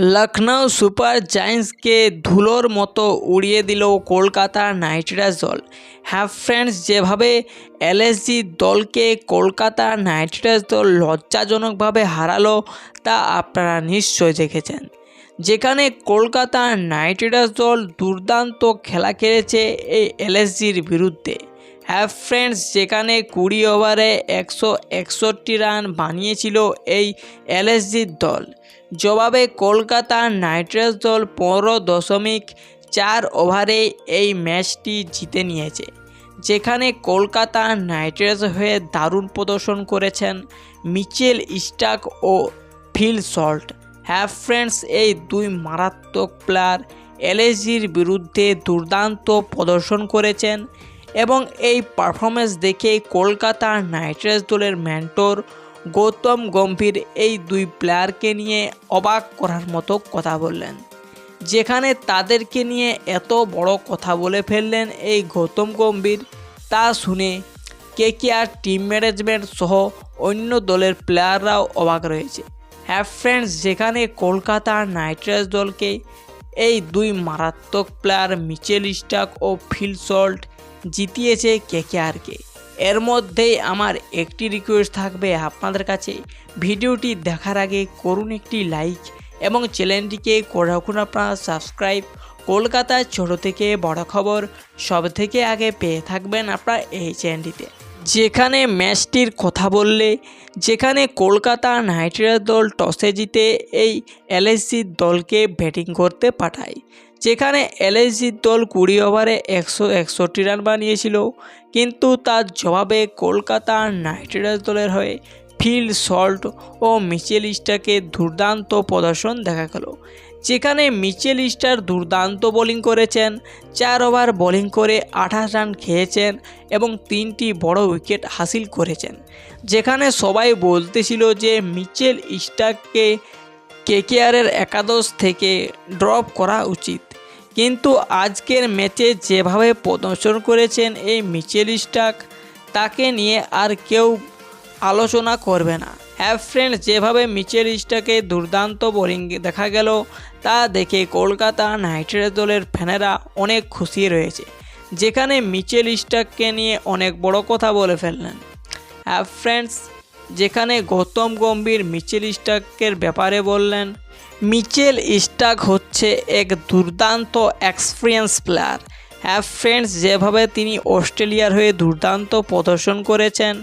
Lucknow super জায়ান্টসকে ধুলোর মতো উড়িয়ে দিল কলকাতা নাইট রাইডার্স দল। হ্যাঁ ফ্রেন্ডস যেভাবে এলএসজি দলকে কলকাতা নাইট রাইডার্স দল লজ্জাজনকভাবে হারালো, তা আপনারা নিশ্চয় দেখেছেন। যেখানে কলকাতা নাইট রাইডার্স দল দুর্দান্ত খেলা খেলেছে এই এলএসজির বিরুদ্ধে। হ্যাঁ ফ্রেন্ডস যেখানে কুড়ি ওভারে একশো একষট্টি রান বানিয়েছিল এই এলএসজির দল। জবাবে কলকাতা নাইট রাইডার্স দল পনেরো দশমিক চার ওভারে এই ম্যাচটি জিতে নিয়েছে। যেখানে কলকাতা নাইট রাইডার্স হয়ে দারুণ প্রদর্শন করেছেন মিচেল স্টাক ও ফিল সল্ট। হ্যাঁ ফ্রেন্ডস এই দুই মারাত্মক প্লেয়ার এলএসজির বিরুদ্ধে দুর্দান্ত প্রদর্শন করেছেন। এবং এই পারফরমেন্স দেখে কলকাতা নাইট রাইডার্স দলের মেন্টর গৌতম গম্ভীর এই দুই প্লেয়ারকে নিয়ে অবাক করার মতো কথা বললেন, যেখানে তাদেরকে নিয়ে এত বড় কথা বলে ফেললেন এই গৌতম গম্ভীর। তা শুনে কে কে আর টিম ম্যানেজমেন্ট সহ অন্য দলের প্লেয়াররাও অবাক রয়েছে। হ্যাঁ ফ্রেন্ডস যেখানে কলকাতা নাইট রাইডার্স দলকে এই দুই মারাত্মক প্লেয়ার মিচেল স্টাক ও ফিল সল্ট জিতিয়েছে কেকেআরকে এর মধ্যেই আমার একটি রিকোয়েস্ট থাকবে আপনাদের কাছে। ভিডিওটি দেখার আগে করুন একটি লাইক এবং চ্যানেলটিকে রাখুন আপনারা সাবস্ক্রাইব কলকাতার ছোট থেকে বড় খবর সব থেকে আগে পেয়ে থাকবেন আপনারা এই চ্যানেলটিতে যেখানে ম্যাচটির কথা বললে, যেখানে কলকাতা নাইট রাইডার্স দল টসে জিতে এই এলএসজির দলকে ব্যাটিং করতে পাঠায়। যেখানে এলএসজির দল কুড়ি ওভারে একশো একষট্টি রান বানিয়েছিল, কিন্তু তার জবাবে কলকাতা নাইট রাইডার্স দলের হয়ে ফিল সল্ট ও মিচেল স্টারকে দুর্দান্ত প্রদর্শন দেখা গেল। যেখানে মিচেল স্টার দুর্দান্ত বোলিং করেছেন, চার ওভার বোলিং করে আঠাশ রান খেয়েছেন এবং তিনটি বড় উইকেট হাসিল করেছেন। যেখানে সবাই বলতেছিল যে মিচেল স্টারকে কেকেআরের একাদশ থেকে ড্রপ করা উচিত। কিন্তু আজকের ম্যাচে যেভাবে প্রদর্শন করেছেন এই মিচেল স্টাক তাকে নিয়ে আর কেউ আলোচনা করবে না। হ্যাঁ ফ্রেন্ড যেভাবে মিচেল ইস্টাকে দুর্দান্ত বোলিং দেখা গেল, তা দেখে কলকাতা নাইট রাইডার্স দলের ফ্যানেরা অনেক খুশি রয়েছে। যেখানে মিচেল ইস্টাককে নিয়ে অনেক বড় কথা বলে ফেললেন। হ্যাঁ ফ্রেন্ডস যেখানে গৌতম গম্ভীর মিচেল স্টাকের ব্যাপারে বললেন, মিচেল স্টাক হচ্ছে এক দুর্দান্ত এক্সপিরিয়েন্স প্লেয়ার হ্যাঁ ফ্রেন্ডস যেভাবে তিনি অস্ট্রেলিয়ার হয়ে দুর্দান্ত প্রদর্শন করেছেন,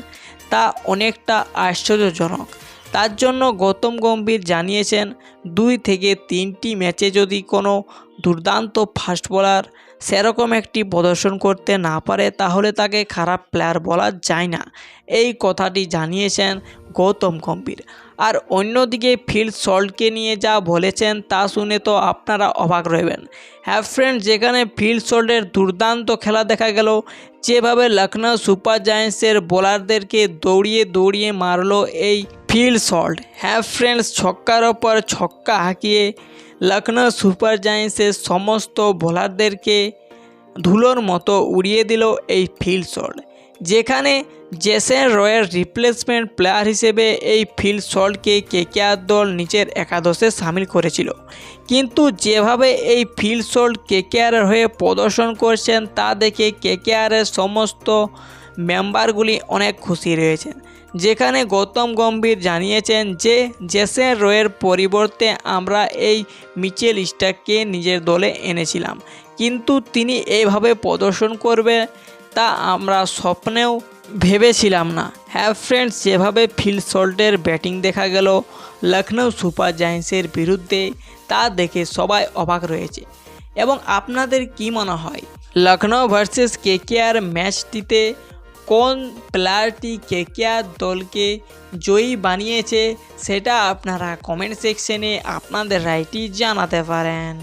তা অনেকটা আশ্চর্যজনক। তার জন্য গৌতম গম্ভীর জানিয়েছেন, দুই থেকে তিনটি ম্যাচে যদি কোনো দুর্দান্ত ফাস্ট বোলার সেরকম একটি প্রদর্শন করতে না পারে তাহলে তাকে খারাপ প্লেয়ার বলা যায় না। এই কথাটি জানিয়েছেন গৌতম গম্ভীর। আর অন্যদিকে ফিল সল্টকে নিয়ে যা বলেছেন তা শুনে তো আপনারা অবাক রইবেন। হ্যাঁ ফ্রেন্ড যেখানে ফিল সল্টের দুর্দান্ত খেলা দেখা গেল, যেভাবে লখনৌ সুপার জায়ান্টসের বোলারদেরকে দৌড়িয়ে দৌড়িয়ে মারলো এই ফিল সল্ট। হ্যাঁ ফ্রেন্ডস ছক্কার ওপর ছক্কা হাঁকিয়ে লখনৌ সুপার জায়ান্টসের সমস্ত বোলারদেরকে ধুলোর মতো উড়িয়ে দিল এই ফিল্ড সল্ট, যেখানে জেসেন রয়ের রিপ্লেসমেন্ট প্লেয়ার হিসেবে এই ফিল সল্টকে কেকেআর দল নিচের একাদশে সামিল করেছিল। কিন্তু যেভাবে এই ফিল সল্ট কেকেআরের হয়ে প্রদর্শন করছেন, তা দেখে কেকেআরের সমস্ত মেম্বারগুলি অনেক খুশি রয়েছেন, যেখানে গৌতম গম্ভীর জানিয়েছেন যে জেসেন রয়ের পরিবর্তে আমরা এই মিচেল স্টাককে নিজের দলে এনেছিলাম। কিন্তু তিনি এইভাবে প্রদর্শন করবে তা আমরা স্বপ্নেও ভেবেছিলাম না। হ্যাঁ ফ্রেন্ডস, যেভাবে ফিল সল্টের ব্যাটিং দেখা গেল লখনৌ সুপার জায়ান্টসের বিরুদ্ধে, তা দেখে সবাই অবাক রয়েছে। এবং আপনাদের কি মনে হয় লখনৌ ভার্সেস কেকেআর ম্যাচটিতে কোন প্লেয়ারটি কেকেআর দলকে জয়ী বানিয়েছে সেটা আপনারা কমেন্ট সেকশনে আপনাদের রায়টি জানাতে পারেন।